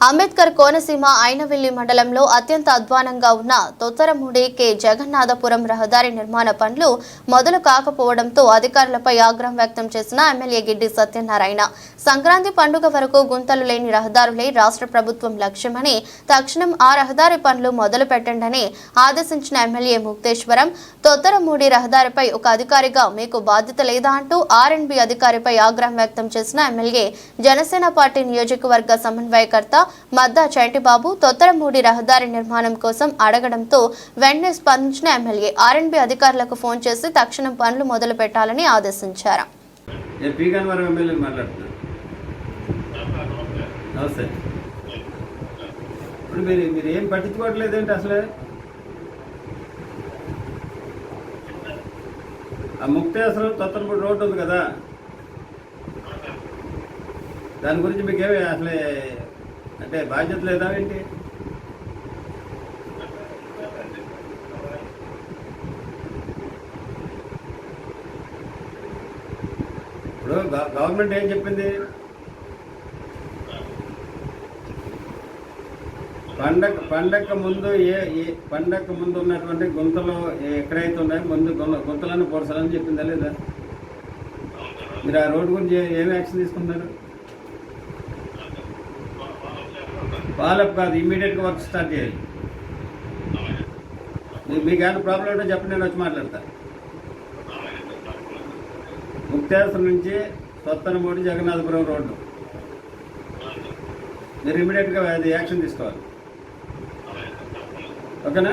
అంబేద్కర్ కోనసీమ ఐనవెల్లి మండలంలో అత్యంత అధ్వానంగా ఉన్న తొత్తరముడి కె. జగన్నాథపురం రహదారి నిర్మాణ పనులు మొదలు కాకపోవడంతో అధికారులపై ఆగ్రహం వ్యక్తం చేసిన ఎమ్మెల్యే గిడ్డి సత్యనారాయణ. సంక్రాంతి పండుగ వరకు గుంతలు లేని రహదారులే రాష్ట్ర ప్రభుత్వం లక్ష్యమని తక్షణం ఆ రహదారి పనులు మొదలు పెట్టండని ఆదేశించిన ఎమ్మెల్యే ముక్తేశ్వరం తొత్తరమూడి రహదారిపై ఒక అధికారిగా మీకు బాధ్యత లేదా అంటూ ఆర్ అండ్ బి అధికారిపై ఆగ్రహం వ్యక్తం చేసిన ఎమ్మెల్యే జనసేన పార్టీ నియోజకవర్గ సమన్వయకర్త మద్దా చంటిబాబు తొత్తరమూడి రహదారి నిర్మాణం కోసం అడగడంతో వెంటనే స్పందించిన ఎమ్మెల్యే. ఆర్ఎండ్బి అధికారులకు ఫోన్ చేసి తక్షణం పనులు మొదలు పెట్టాలని ఆదేశించారు ఇప్పుడు మీరు మీరు ఏం పట్టించుకోవట్లేదేంటి అసలే? ఆ ముక్తేశ్వరం తొత్తనపూడి రోడ్డు ఉంది కదా. దాని గురించి మీకేమి అసలే అంటే బాధ్యత లేదా ఏంటి? ఇప్పుడు గవర్నమెంట్ ఏం చెప్పింది? పండగ పండగ ముందు ఏ ఏ పండగ ముందు ఉన్నటువంటి గుంతలు ఎక్కడైతే ఉన్నాయో ముందు గుంత- గుంతలను పొడసాలని చెప్పిందా లేదా? మీరు ఆ రోడ్డు గురించి ఏం యాక్షన్ తీసుకున్నారు? ఫాలోఅప్ కాదు ఇమ్మీడియట్గా వర్క్ స్టార్ట్ చేయాలి. మీకు ఏమైనా ప్రాబ్లం ఉంటే చెప్పండి నేను వచ్చి మాట్లాడతా. ముక్తేశ్వరం నుంచి సొత్తనమూడి జగన్నాథపురం రోడ్డు. మీరు ఇమీడియట్గా అది యాక్షన్ తీసుకోవాలి. ఓకేనా?